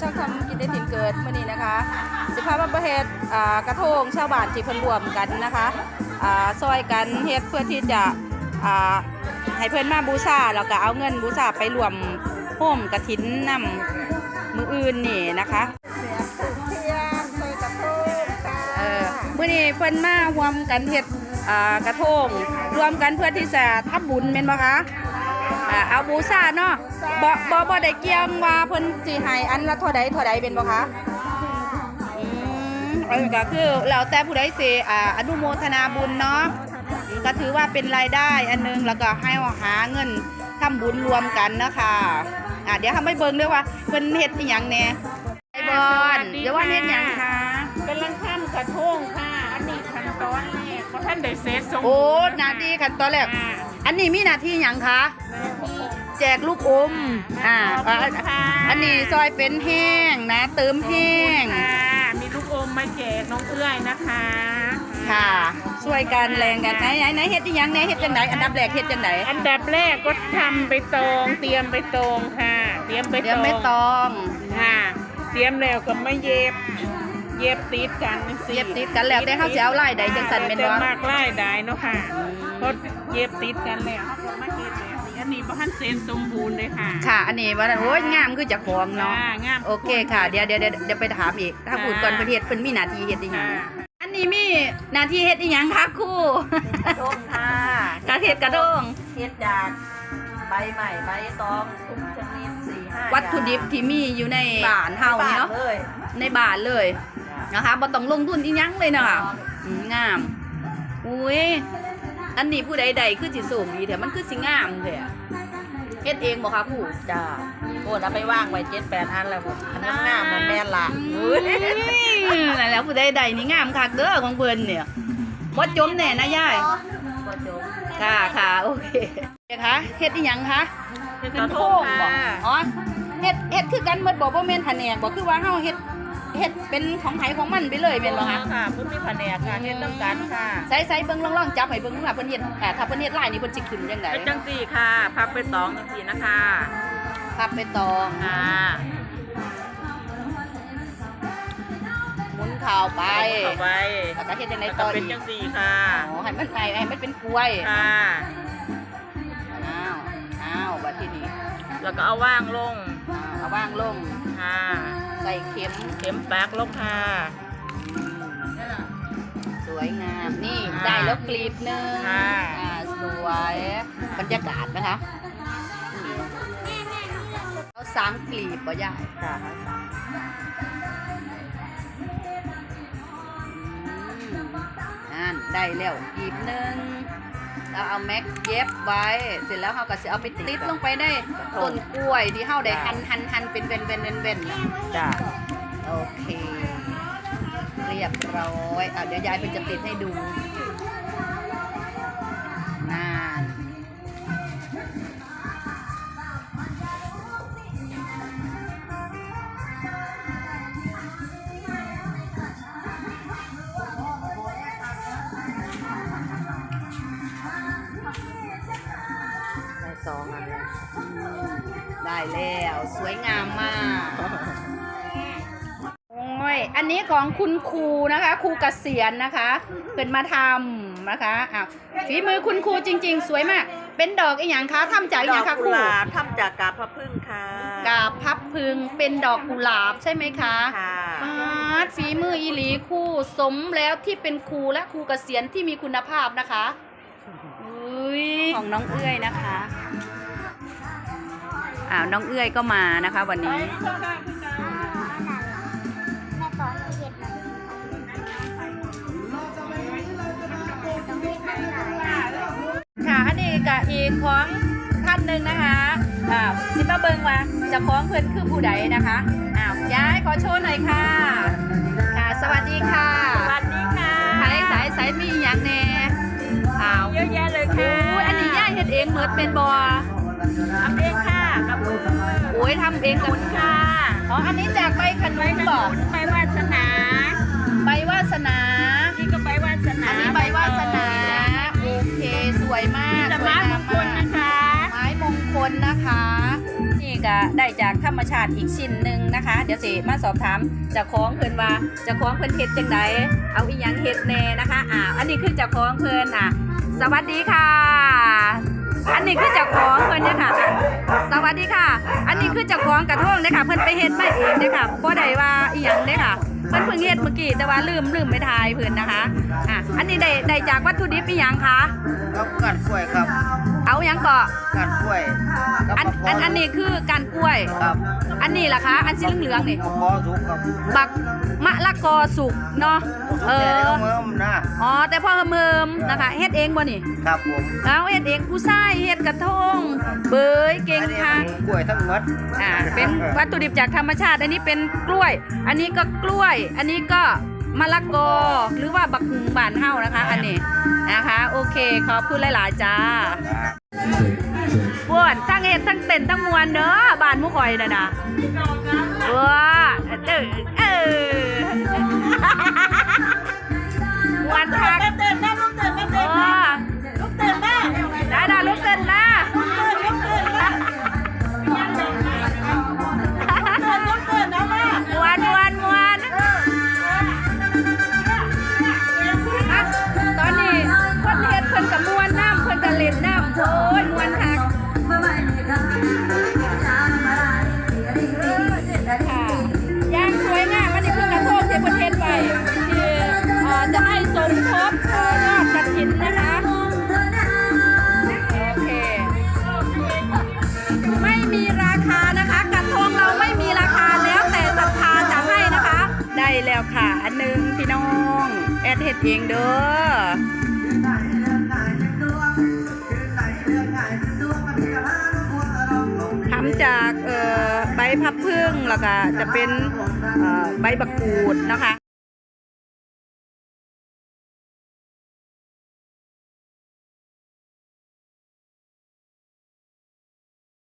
ช่องทำกินได้ถิ่นเกิดมื่อนี้นะคะ สิพามาประเฮ็ดอ่ากระทงชาวบ้านที่เพิ่นรวมกันนะคะอ่าซอยกันเฮ็ดเพื่อที่จะอ่าให้เพิ่นมาบูชาแล้วก็เอาเงินบูชาไปรวมโฮมกระถินนำมืออื่นนี่นะคะเสียบสุกเทียนใส่กระทงค่ะเออมื่อนี้เพิ่นมารวมกันเฮ็ดอ่ากระทงรวมกันเพื่อที่จะทำบุญแม่นบ่คะ อ่าเอาบูชาเนาะบ่บ่บ่ได้เกี่ยงว่าเพิ่นสิให้อันละเท่าใดเท่าใดเป็นบ่คะอืมเออก็คือแล้วแต่ผู้ใดสิอ่าอนุโมทนาบุญเนาะอืมก็ถือว่าเป็นรายได้อันหนึงแล้วก็ให้หาเงินทำบุญรวมกันนะคะอ่าเดี๋ยวทำให้เบิ่งด้วยว่าเพิ่นเฮ็ดอีหยังแหน่ไอ้บอนเดี๋ยวว่าเฮ็ดหยังคะเป็นลังข้ามกระทงค่ะ อันนี้ขั้นตอนแรกเพราะท่านได้เซตสมโอ้บูรณ์หนาทีขั้นตอนแรกค่ะ อันนี้มีหนาทีหยังคะแจกลูกอมอ่าขอบคุณค่ะอันนี้ซอยเป็นแห้งนะ เติมแห้งค่ะมีลูกอมมาแจกน้องเอื้อยนะคะค่ะช่วยกันแรงกันไหนไหนไหนเฮ็ดอีหยังไหนเฮ็ดจังไดอันดับแรกเฮ็ดจังไดอันดับแรกก็ทำไปตอง เตรียมไปตองค่ะ เตรียมไปเดี๋ตยวองไม่ต้อง ค่ะ เตรียมแล้วก็มาเย็บ เย็บติดกันสิเย็บติดกันแล้วแต่เขาสิเอาลายใดจังซั่นแม่นบ่ แต่มากไล่ได้เนาะค่ะอืมเพราะเย็บติดกันแล้วเขาก็มาเฮ็ดแบบนี้อันนี้บ่ทันเซ็นสมบูรณ์เลยค่ะ ค่ะ อันนี้ว่าโอ้ยงามคือเจะของเนาะค่ะงามโอเคค่ะเดี๋ยวเดี๋ยวเดี๋ยวเดี๋ยวไปถามอีกถ้าพูดก่อนเพิ่นเฮ็ดเพิ่นมีหน้าที่เฮ็ดอีหยัค่ะ งอันนี้มีหน้าที่เฮ็ดอีหยังคะครูกระด้งค่ะกระเฮ็ดกระด้งเฮ็ดจากใบใหม่ใบตองทุกชนิดสี่ห้า วัตถุดิบที่มีอยู่ในบ้านเฮานี่เนาะเลยในบ้านเลยนะคะบ่ต้องลงทุนอีหยังเลยเนาะอืมงาม อุ้ยอันนี้ผู้ใดใดคือสิสูงดีแท้มันคือสิงามแท้อะเฮ็ดเองบ่คะผู้จ้าโอ้เอาไปว่างไว้เจ็ดแปดอันแล้วผมอันนั้นงามมันแม่นละอุ้ยนั่นแหล้วผู้ใดใดนี่งามคักเด้อของเพิ่นเนี่ยบ่จมแน่นะยายบ่จบค่ะค่ะโอเคเดี๋ยวคะเฮ็ดอีหยังคะเฮ็ดเป็กนระทโค้งงบ่ค่ะอ๋อ เฮ็ดเฮ็ดคือกันหมดบ่บ่แม่นแผนกบ่คือว่าเฮาเฮ็ดเฮ็ดเป็นของไผของมันไปเลยแม่นบ่คะค่ะเพิ่นมีแผนกค่ะเฮ็ดน้ำกันค่ะใส่ใส่เบิ่งลองๆจับให้เบิ่งว่าเพิ่นเฮ็ดอ่าถ้าเพิ่นเฮ็ดลายนี่เพิ่นสิขึ้นจังไดเป็นจังสี่ค่ะ พับไปตองจังสี่นะคะพับไปตองค่ะหมุนข่าวไปเข้าไปแล้วก็เฮ็ดจังไดแล้วต่ก็อเป็นอีกจังสี่ค่ะอ๋อให้มันให้ให้มันเป็นกล้วยค่ะอ้าวอ้าวบัดทีนี้ แล้วก็เอาว่างลงอ่าเอาวางลง ค่ะใส่เข็มเข็มปากลงค่ะ สวยงาม นี่ค่ะได้แล้วกลีบหนึงค่ะ อ่าสวยบรรยากาศนะคะเอาสามกลีบบ่ยายค่ะนั่นได้แล้วอีกหนึ่ง เราเอาแม็กเย็บไว้ เสร็จแล้วเราก็จะเอาไปติดลงไปได้ต้นกล้วยที่เราได้หั่นหั่นหั่นเป็นเว้นเว้นเว้นเว้นนะจ้าโอเค เรียบร้อยอะเดี๋ยวยายเป็นจะติดให้ดู แล้ว สวยงามมาก โอ้ย อันนี้ของคุณครูนะคะ ครูเกษียณนะคะเป็นมาทำนะคะอ้าวฝีมือคุณครูจริง ๆ สวยมาก เป็นดอกอีหยังคะทำจากอหยังคะครูทำจากกาบพระพึ่งค่ะกาบพับพึงเป็นดอกกุหลาบใช่ไหมคะ ค่ะอาดฝีมืออีหลีครูสมแล้วที่เป็นครูและครูเกษียณที่มีคุณภาพนะคะอุ้ยของน้องเอื้อยนะคะ อ้าวน้องเอื้อยก็มานะคะ วันนี้ ค่ะอันนี้ก็อีกของท่านหนึ่งนะคะอ่าวสิมาเบิงว่าเจะคล้าของเพื่อนคือผู้ใดนะคะอ้าวย้ายขอโชว์หน่อยค่ะ ค่ะ สวัสดีค่ะสวัสดีค่ะสายสายสายมีอย่างแน่อ้าวเยอะแยะเลยโอ้ค่ะยอันนี้ย่าเฮ็ดเองเหมือนเป็นบอ ทำเองค่ะกับมือ โอ้ยทำเองกับค่ะอ๋ออันนี้จากใบขนุนบอกใบวาสนาใบวาสนานี่ก็ใบวาสนาอันนี้ใบวาสนาโอเคสวยมากจะสวยมางามมงคลมากนะคะไม้มงคลนะคะนี่ก็ได้จากธรรมชาติอีกชิ้นหนึ่งนะคะ เดี๋ยวสิมาสอบถามเจ้าของเพิ่นว่าเจ้าของเพิ่นเฮ็ดจังไดเอาอีหยังเฮ็ดแน่นะคะอ่าอันนี้คือเจ้าของเพิ่นอะสวัสดีค่ะ อันนี้คือเจ้าของเพิ่นเนี่ยค่ะสวัสดีค่ะอันนี้คือเจ้า ของกระทงเนี่ยค่ะ เพิ่นไปเฮ็ดมาเองเนี่ยค่ะบ่ได้ว่าอีหยังเนี่ยค่ะ เพิ่นเพิ่งเฮ็ดเมื่อกี้แต่ว่าลืมลืมไปทายเพิ่นนะคะ อะ อันนี้ได้ได้จากวัตถุดิบอีหยังคะ ครับกัดกล้วยครับ หยังเกาะกัดกล้วยกับอันมะพอัร้านวอันนี้คือการกล้วย ครับอันนี้ล่ะคะ อันสีเหลืองๆนี่ มะพร้าวสุกครับบักมะละกอสุกเนาะสุกเอแต่ได้อเอาเมื่อมนะอ๋อ แต่พ่อเมิมนะคะเฮ็ดเองบ่นี่ครับผมเอาเฮ็ดเองผู้ชายเฮ็ดกระทง เบยเก่งอันนี้ค่ะกล้วยทั้งหมดอ่า เป็นวัตถุดิบจากธรรมชาติ อันนี้เป็นกล้วย อันนี้ก็กล้วย อันนี้ก็มะละกอ หรือว่าบักหุงบ้านเฮานะคะ อันนี้นะคะ โอเค ขอบคุณหลาย ๆ จ้าบ้ บวนทั้งเห็ดทั้งเต้นทั้งมวนเด้อบานมุข่อยน่ะนะว้าเออเออมวนคักเต้นนะลูก แล้วค่ะ อันหนึ่งพี่น้อง แอดเห็ดเองเด้อทำจากใบพับพึ่งแล้วก็จะเป็นใบบักกูดนะคะ